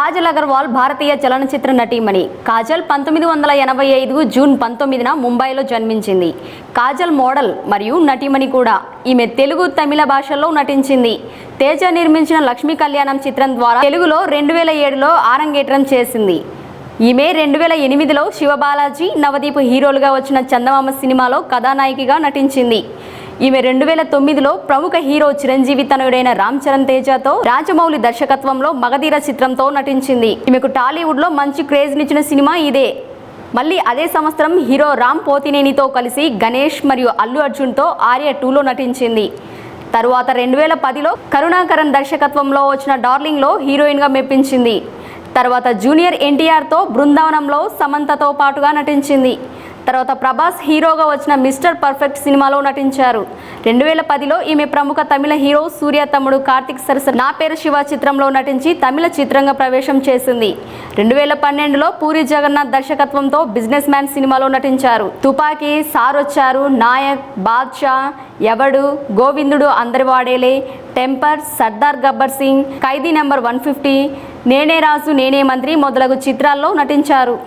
కాజల్ అగర్వాల్ భారతీయ చలనచిత్ర నటీమణి. కాజల్ పంతొమ్మిది వందల ఎనభై ఐదు జూన్ పంతొమ్మిదిన ముంబైలో జన్మించింది. కాజల్ మోడల్ మరియు నటీమణి కూడా ఈమె తెలుగు తమిళ భాషల్లో నటించింది. తేజ నిర్మించిన లక్ష్మీ కళ్యాణం చిత్రం ద్వారా తెలుగులో రెండు వేల ఏడులో ఆరంగేట్రం చేసింది. ఈమె రెండు వేల ఎనిమిదిలో శివబాలాజీ నవదీప్ హీరోలుగా వచ్చిన చందమామ సినిమాలో కథానాయికగా నటించింది. ఈమె రెండు వేల తొమ్మిదిలో ప్రముఖ హీరో చిరంజీవి తనయుడైన రామ్ చరణ్ తేజతో రాజమౌళి దర్శకత్వంలో మగధీర చిత్రంతో నటించింది. ఈమెకు టాలీవుడ్లో మంచి క్రేజ్ నిచ్చిన సినిమా ఇదే. మళ్ళీ అదే సంవత్సరం హీరో రామ్ పోతినేనితో కలిసి గణేష్ మరియు అల్లు అర్జున్తో ఆర్య టూలో నటించింది. తరువాత రెండు వేల పదిలో కరుణాకరన్ దర్శకత్వంలో వచ్చిన డార్లింగ్లో హీరోయిన్గా మెప్పించింది. తర్వాత జూనియర్ ఎన్టీఆర్తో బృందావనంలో సమంతతో పాటుగా నటించింది. తర్వాత ప్రభాస్ హీరోగా వచ్చిన మిస్టర్ పర్ఫెక్ట్ సినిమాలో నటించారు. రెండు వేల పదిలో ఈమె ప్రముఖ తమిళ హీరో సూర్య తమ్ముడు కార్తిక్ సరస నా పేరు శివ చిత్రంలో నటించి తమిళ చిత్రంగా ప్రవేశం చేసింది. రెండు వేల పన్నెండులో పూరి జగన్నాథ్ దర్శకత్వంతో బిజినెస్ మ్యాన్ సినిమాలో నటించారు. Thuppakki Sarocharu Naayak Baadshah Yevadu Govindudu Andari Vadele Temper Sardaar Gabbar Singh Khaidi number one fifty Nene Raju Nene మంత్రి మొదలగు చిత్రాల్లో నటించారు.